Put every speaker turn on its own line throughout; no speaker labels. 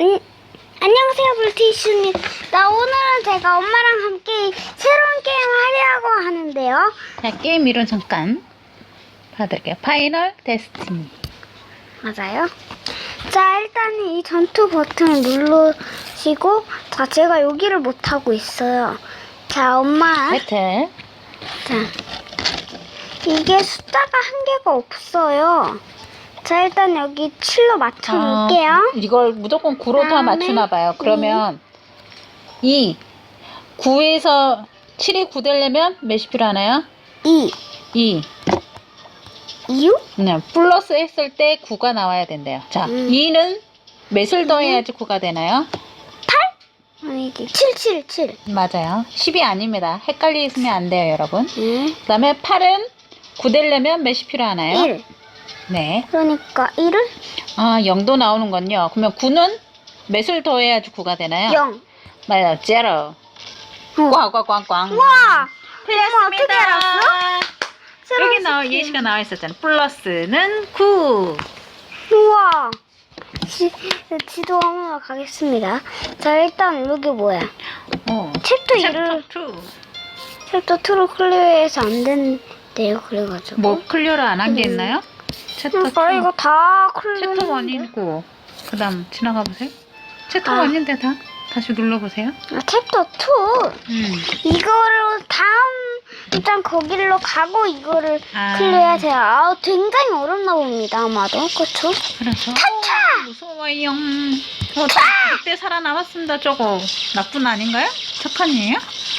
안, 안녕하세요 불티슈입니다. 오늘은 제가 엄마랑 함께 새로운 게임 하려고 하는데요.
자, 게임 이론 잠깐 봐드릴게요. 파이널 데스티니.
맞아요. 자 일단 이 전투 버튼을 누르시고 자 제가 여기를 못 하고 있어요. 자 엄마
배틀.
자 이게 숫자가 한 개가 없어요. 자 일단 여기 7로 맞춰 놓을게요.
어, 이걸 무조건 9로 다 맞추나 봐요. 그러면 2. 9에서 7이 9 되려면 몇이 필요하나요?
2
2.
2요?
그냥 플러스 했을 때 9가 나와야 된대요. 자,
음.
2는 몇을 더해야지 9가 되나요?
아니 이게 7 7 7.
맞아요. 10이 아닙니다. 헷갈리시면 안 돼요, 여러분.
네.
그 다음에 8은 9 되려면 몇이 필요하나요?
1.
네.
그러니까 1을
아, 0도 나오는 건요. 그러면 9는 몇을 더해야지 9가 되나요?
0.
맞아요. 제로.
어.
꽝꽝꽝꽝.
와!
틀렸습니다.
어떻게 알았어?
여기 나와. 예시가 나와 있었잖아. 플러스는 9.
우와. 지, 지도 한번 가겠습니다. 자, 일단 여기 뭐야?
어.
챕터 2를
챕터 2.
챕터 2를 클리어해서 안 된대요. 그래가지고.
뭐 클리어를 안 한 게
음.
있나요? 챕터 2.
그러니까 이거 다 클리어.
챕터 1이고 그다음 지나가 보세요. 챕터
아.
1인데 다 다시 눌러 보세요.
아, 챕터 2.
음.
이거를 다음 일단 거기로 가고 이거를
아.
클리어해야 돼요. 아, 굉장히 어렵나 봅니다. 아마도. 그렇죠?
그래서
타차!
무서워요. 어, 그때 살아남았습니다. 저거 나쁜 아닌가요? 착한 이에요?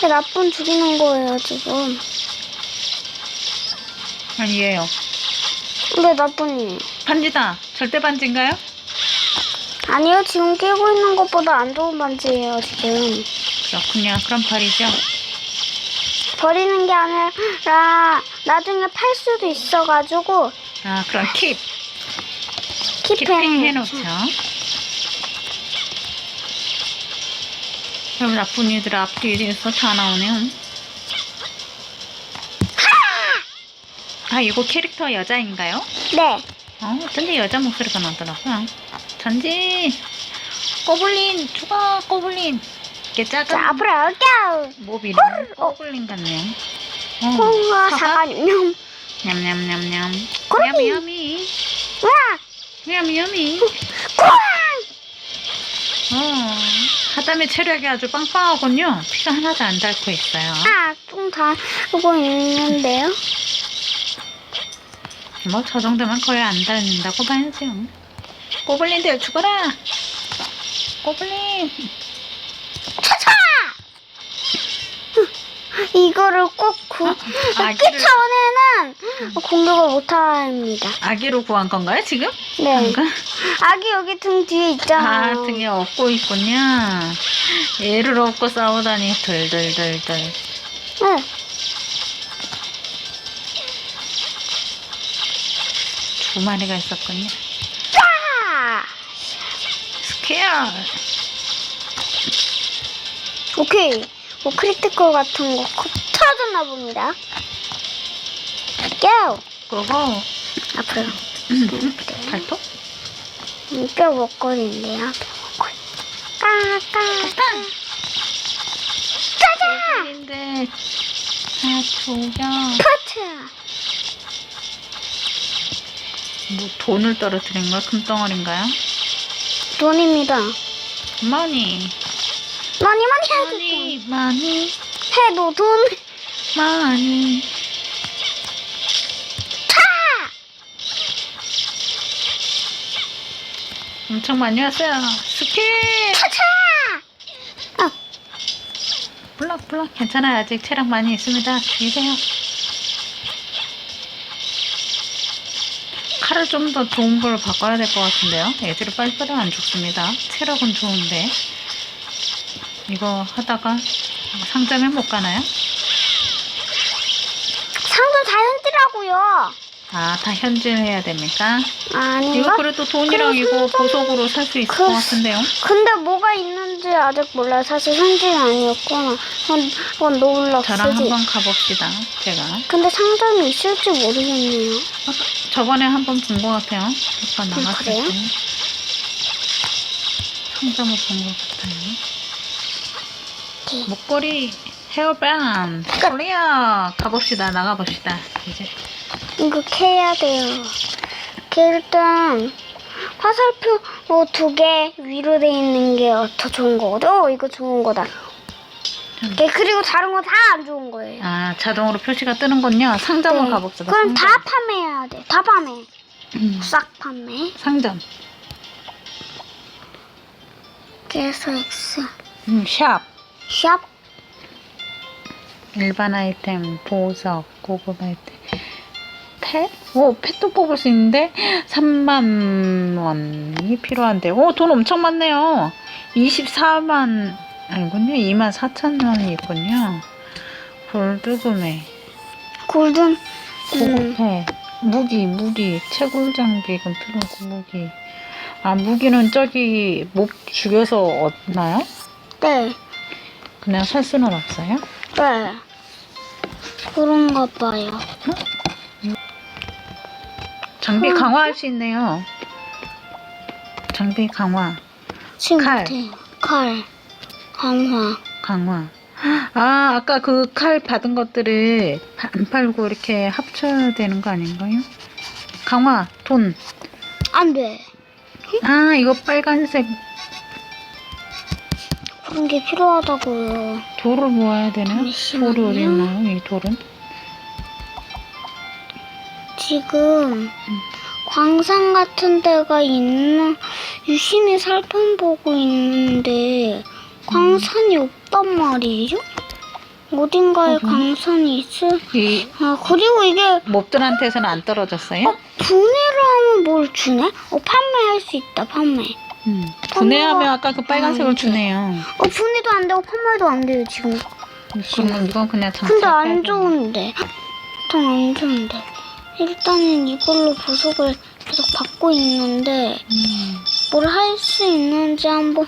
나쁜 죽이는 거예요, 지금.
아니에요.
근데 나쁜이에요.
반지다. 절대 반지인가요?
아니요, 지금 깨고 있는 것보다 안 좋은 반지예요, 지금.
그렇군요. 그럼 버리죠.
버리는 게 아니라 나중에 팔 수도 있어가지고
아, 그럼 킵. 키핑 해놓죠. 그럼 나쁜 이들 앞뒤에서 다 나오네요. 아, 이거 캐릭터 여자인가요?
네.
어, 어쩐지 여자 목소리가 나더라고요. 전지! 꼬블린! 죽어! 꼬블린! 이게 작은
자, 앞으로 갈게요.
몹 이름
어.
꼬블린 같네요. 어, 사과?
사과님.
냠냠냠냠.
꼬리!
야미야미.
와!
야미야미.
꽝!
어, 하담의 체력이 아주 빵빵하군요. 피가 하나도 안 닳고 있어요.
아, 좀다 하고 있는데요.
뭐, 저 정도면 거의 안 닳는다고 봐야죠. 꼬블린들 죽어라! 꼬블린!
차차! 이거를 꼭 구,
아, 아기를-
전에는 공격을 못 합니다.
아기로 구한 건가요, 지금?
네.
뭔가?
아기 여기 등 뒤에
아,
있잖아요.
등에 업고 있군요. 애를 업고 싸우다니, 덜덜덜덜.
응.
두 마리가 있었군요.
아!
스케어!
오케이. 뭐 크리티컬 같은 거콕 터졌나 봅니다. 뼈!
고고!
앞으로.
발톱?
음, 뼈 먹거리인데요. 뼈 먹거리. 까까. 짜자!
꼬블린들. 아, 조경.
파트!
뭐, 돈을 떨어뜨린 거야? 금덩어리인가요?
돈입니다.
머니.
많이 많이 해도 돈.
머니, 머니,
해도 돈.
머니.
차!
엄청 많이 왔어요. 스킬!
차차! 아,
블럭, 블럭. 괜찮아요. 아직 체력 많이 있습니다. 주세요. 칼을 좀 더 좋은 걸 바꿔야 될 것 같은데요. 애들이 빨리빨리 안 죽습니다. 체력은 좋은데. 이거 하다가 상점에 못 가나요?
상금 다 현지라고요.
아, 다 현질해야 됩니까?
아닌가?
이거 그래도 돈이랑 이거 보석으로 살 수 있을
그-
것 같은데요.
근데 뭐가 있는지 아직 몰라요. 사실 현지는 아니었구나. 그건, 그건 노블럭스지.
저랑 한번 가봅시다. 제가
근데 상점이 있을지 모르겠네요.
저번에 한번 본 것 같아요. 아까
그래요?
나갔을 때. 상점을 본 것 같아요.
이렇게.
목걸이 헤어밴 클리어 가봅시다 나가봅시다 이제
이거 캐야 돼요. 이렇게 일단 화살표 어, 두개 위로 돼 있는 게 더 좋은 거거든. 어, 이거 좋은 거다. 이렇게 그리고 다른 거 다 안 좋은 거예요.
아 자동으로 표시가 뜨는군요 상점을
네.
가봅시다
그럼 다
상점.
판매해야 돼. 다 판매.
음,
싹 판매.
상점
그래서 X.
음, 샵
샵.
일반 아이템 보석 고급 아이템 펫? 오 펫도 뽑을 수 있는데 3만 원이 필요한데 오 돈 엄청 많네요 24만 아니군요 2만 4천 원이 있군요 골드 구매
골든.
고급
음,
펫 무기 무기 채굴 장비 이건 필요하고 무기 아 무기는 저기 목 죽여서 얻나요?
네.
그냥 살 수는 없어요?
네. 그런가 봐요.
장비
음.
강화할 수 있네요 장비 강화
지금
칼.
칼. 강화.
강화. 아, 아까 그 칼 받은 것들을 파- 안 팔고 이렇게 합쳐야 되는 거 아닌가요? 강화, 돈.
안 돼.
아, 이거 빨간색
그런 게 필요하다고요.
돌을 모아야 되나?
잠시만요.
돌이 어디 있나요? 이 돌은?
지금 광산 같은 데가 있나 유심히 살펴보고 있는데 광산이 없단 말이죠? 어딘가에? 광산이 있을
이
아 그리고 이게
몹들한테서는 안 떨어졌어요?
어 분해를 하면 뭘 주네? 어 판매할 수 있다 판매
음. 분해하면 아까 그 빨간색을
음,
주네요.
어 분해도 안 되고 판매도 안 돼요 지금
그러면 이건 그냥 장착.
근데 안 좋은데 일단 안 좋은데 일단은 이걸로 보석을 계속 받고 있는데
음.
뭘할 수 있는지 한번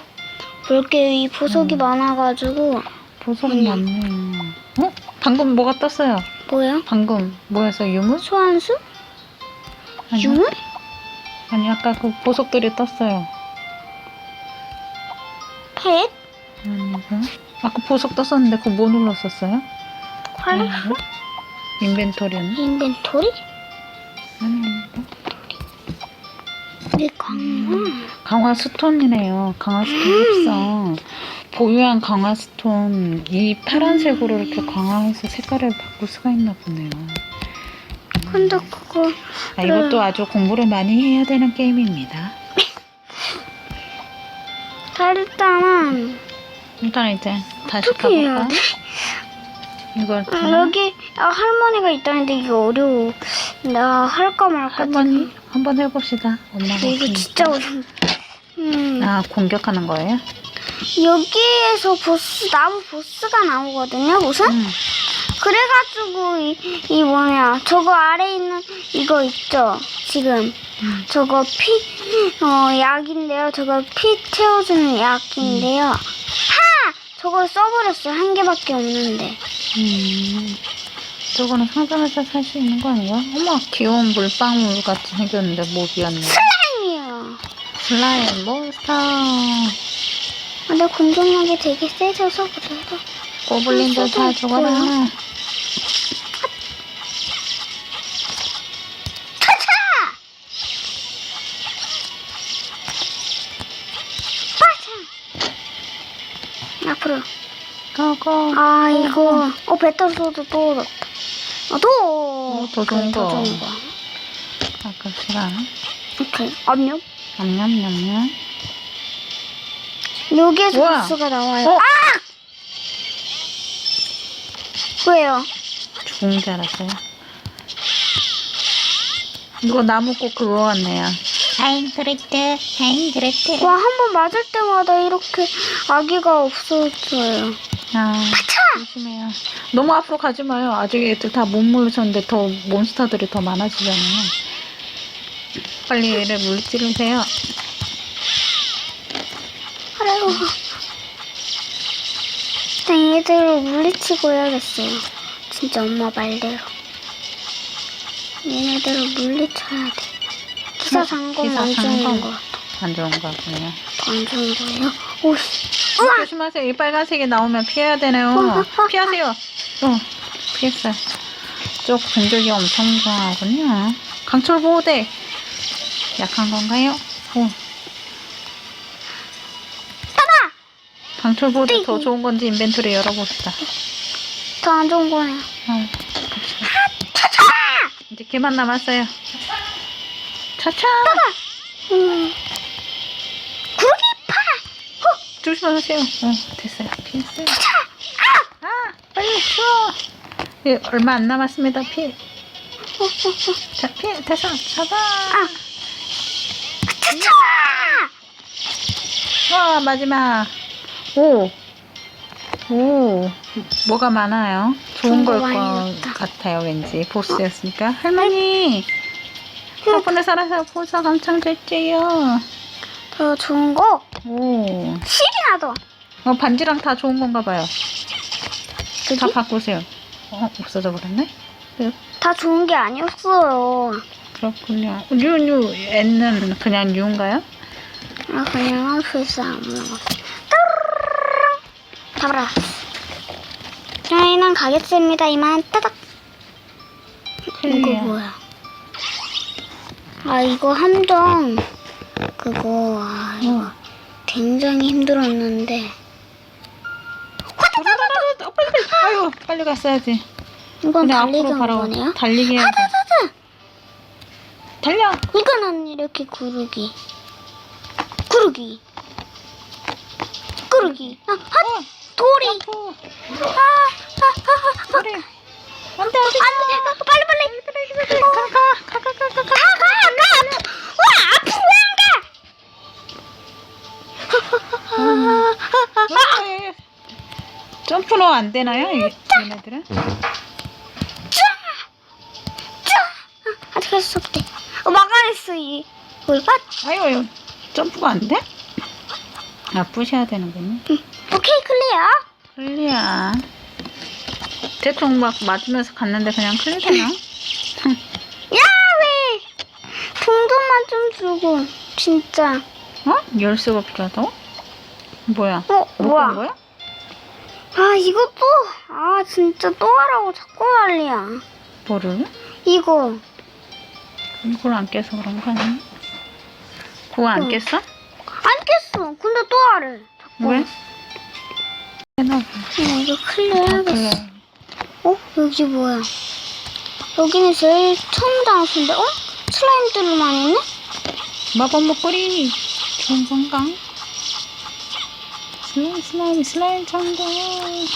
볼게요. 이 보석이
음.
많아가지고
보석이
아니야.
많네요. 어? 방금 뭐가 떴어요?
뭐야?
방금 뭐였어? 유물?
소환수?
아니요?
유물?
아니 아까 그 보석들이 떴어요.
펫?
아니고 아까 보석 떴었는데 그거 뭐 눌렀었어요?
활?
아니고? 인벤토리는?
인벤토리?
아니고
네 강화.
강화 스톤이네요. 강화 스톤 합성. 보유한 강화 스톤 이 파란색으로 이렇게 강화해서 색깔을 바꿀 수가 있나 보네요.
근데 그거
아, 이것도 아주 공부를 많이 해야 되는 게임입니다.
자 일단은
일단 이제 다시
어떻게 해야
가볼까?
돼?
이걸
아? 여기 아, 할머니가 있다는데 이게 어려워. 나 할까 말까.
할머니 한번 해봅시다. 엄마가
근데 이거
했으니까.
진짜 어려워. 음,
아 공격하는 거예요?
여기에서 보스 나무 보스가 나오거든요. 우선
음.
그래가지고 이, 이 뭐냐 저거 아래 있는 이거 있죠 지금
음.
저거 피 어 약인데요 저거 피 채워주는 약인데요 하 저걸 써버렸어요 한 개밖에 없는데
음. 저거는 상점에서 살 수 있는 거 아닌가? 어머 귀여운 물방울 같이 생겼는데 목이었네.
슬라임이에요
슬라임 몬스터.
근데 공격력이 되게 세져서 그래도
고블린들 다 죽어라.
앞으로
고고.
아 이거 어 배터리 또 얻었다 어, 또
어, 더 좋은
그래, 더
거.
좋은 거
아깝시라.
오케이 압력
냠냠냠냠.
여기에서
우와.
보스가 나와요
어?
아 왜요
죽은 줄 알았어요. 이거 나무꽃 그거 같네요. 하잉 그레트.
와 한 번 맞을 때마다 이렇게 아기가 없어져요
아, 조심해요. 너무 앞으로 가지 마요. 아직 애들 다 못 물으셨는데 더 몬스터들이 더 많아지잖아요. 빨리 얘를 물찌르세요.
아이고 일단 얘들을 물리치고 해야겠어요 진짜 엄마 말대로 얘네들을 물리쳐야 돼 기사
어,
상검
기사
안
상검.
주는 거 같아
안 좋은 거 같군요.
안 좋은 거예요? 오씨. 우와!
조심하세요. 이 빨간색이 나오면 피해야 되네요.
어,
피하세요. 어, 피했어요. 쪽 공격이 엄청 강하군요. 강철 보호대. 약한 건가요? 오,
따다!
강철 보호대 더
띵.
좋은 건지 인벤토리 열어봅시다.
더 안 좋은 거네요.
어.
차차!
이제 걔만 남았어요. 차차!
음. 구르기파! 어,
조심하세요. 어, 됐어요. 피했어요.
아!
아, 빨리 추워. 예, 얼마 안 남았습니다. 피. 자, 피, 됐어. 잡아.
아.
와, 마지막. 오. 오. 뭐가 많아요? 좋은
좋은 거
걸
많이
것
넣었다.
같아요, 왠지. 보스였으니까. 할머니! 덕분에 살아서 보석 엄청 됐지요.
더 좋은 거?
오.
실이나 더.
어, 반지랑 다 좋은 건가 봐요.
그지?
다 바꾸세요. 어, 없어져 버렸네?
다 좋은 게 아니었어요.
그렇군요. 뉴뉴 N은 그냥 뉴인가요?
아, 그냥 필수 아무나 잡아라. 저희는 가겠습니다. 이만 따닥. 이거. 뭐야? 아, 이거 함정. 그거, 아, 이거
어.
굉장히 힘들었는데.
어, 빨리 빨리. 아유, 빨리 갔어야지.
이건 달리기
앞으로
한
바로
거네요?
달리기 해야지.
하자자자!
달려.
이거는 이렇게 구르기. 구르기. 구르기. 아, 아, 돌이.
어,
아, 아, 아, 아.
그래. 안돼 안돼.
안 돼. 빨리 빨리.
가가가가가가.
가, 가,
점프는 안 되나요? 이- 얘네들은?
아직 할 수 없대. 어, 막아냈어, 이. 뭘까?
아유, 아유, 점프가 안 돼? 아, 부셔야 되는군요.
오케이, 클리어.
클리어. 대충 막 맞으면서 갔는데 그냥 클리어나?
야, 왜? 동전만 좀 주고. 진짜.
어? 열쇠가 필요하다고? 뭐야?
어,
못
뭐야?
본 거야?
아, 이것도. 아, 진짜 또 하라고 자꾸 난리야.
뭐를?
이거.
이걸 안 깨서 그런 거 아니야? 그거 안
응.
깼어?
안 깼어. 근데 또 하래. 자꾸.
왜? 해놔.
어, 이거 클리어 해야겠어.
그래.
어? 여기 뭐야? 여기는 제일 처음 장소인데, 어? 슬라임들만 있네?
마법 목걸이 좋은 건가? 슬라임 슬라임 슬라임 전도
슬라임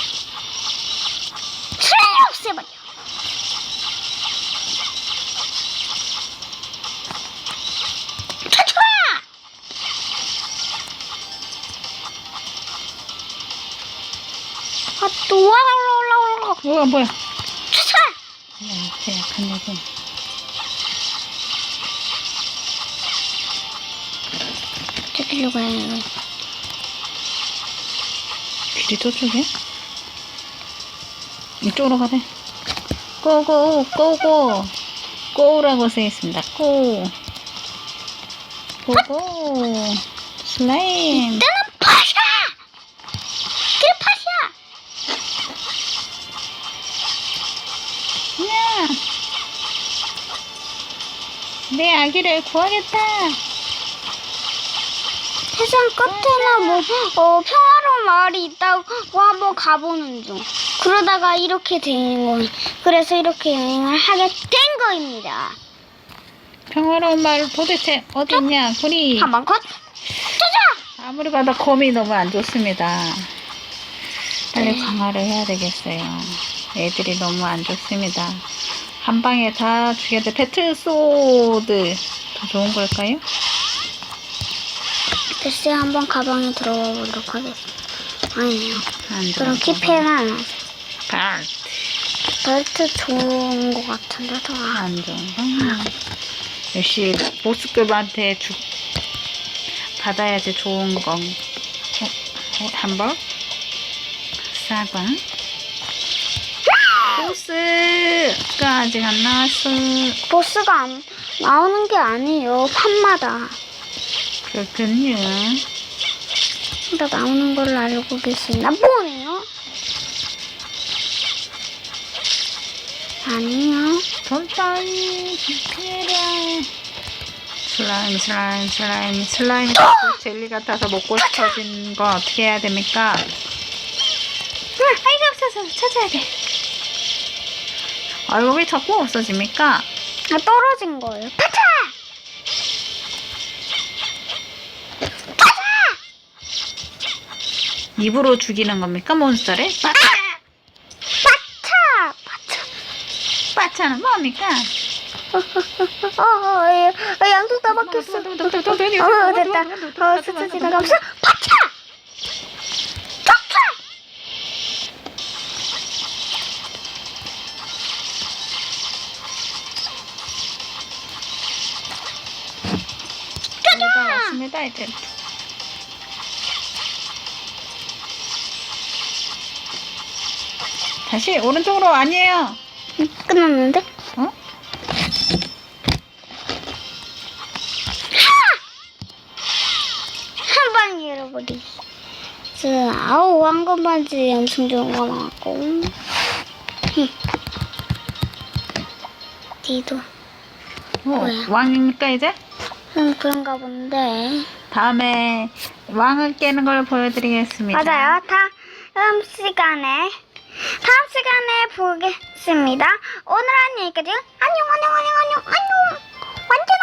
없애버려! 아, 또 올라올라 올라.
뭐야 뭐야
차차!
이렇게 약한
저기로 가야 돼.
길이 저쪽이야? 이쪽으로 가래 고고 고고 고라고 써있습니다 고 고고 슬라임
나는 파샤! 그래, 파샤!
야! 내 아기를 구하겠다.
세상 끝에나 뭐, 어, 평화로운 마을이 있다고 한번 가보는 중. 그러다가 이렇게 된 거. 그래서 이렇게 여행을 하게 된 거입니다.
평화로운 마을 도대체 어디 있냐, 구리.
한번 컷! 짜자!
아무리 봐도 검이 너무 안 좋습니다. 빨리 강화를 해야 되겠어요. 애들이 너무 안 좋습니다. 한 방에 다 죽여야 돼. 배틀 소드. 더 좋은 걸까요?
글쎄 한번 가방에 들어가 보도록 하겠습니다.
좋은
그럼
거.
키패는
발.
벨트 좋은 거 같은데 더. 아,
안 거. 역시 보스급한테 주, 받아야지 좋은 건. 어, 어, 한번 사과. 보스가 아직 안 나왔어.
보스가 안, 나오는 게 아니에요. 판마다.
그렇군요.
다 나오는 걸 알고 계시나 보네요. 아니요.
돈 따위 필요해. 슬라임, 슬라임, 슬라임, 슬라임 자꾸 젤리 같아서 먹고 싶어진 거 어떻게 해야 됩니까? 아, 아이가 없어서 찾아야 돼. 아, 왜 자꾸 없어집니까?
아, 떨어진 거예요. 파차!
입으로 죽이는 겁니까, 몬스터를? 빠,
파차! 파차!
빠차는 뭡니까?
어, 어, 예, 어, 양쪽 다 박혔어. 어, 됐다. 어, 스쳐 지나가면서 파차! 파차!
여기다 왔습니다, 이제. 다시 오른쪽으로 아니에요.
음, 끝났는데?
어?
한방 잃어버리. 지금 아우 왕건 반지 엄청 좋은 거 나왔고. 흠. 니도.
어,
뭐야?
왕입니까 이제?
음 그런가 본데.
다음에 왕을 깨는 걸 보여드리겠습니다.
맞아요. 다음 시간에 다음 시간에 보겠습니다. 오늘 한 얘기까지 안녕 안녕 안녕 안녕 안녕 완전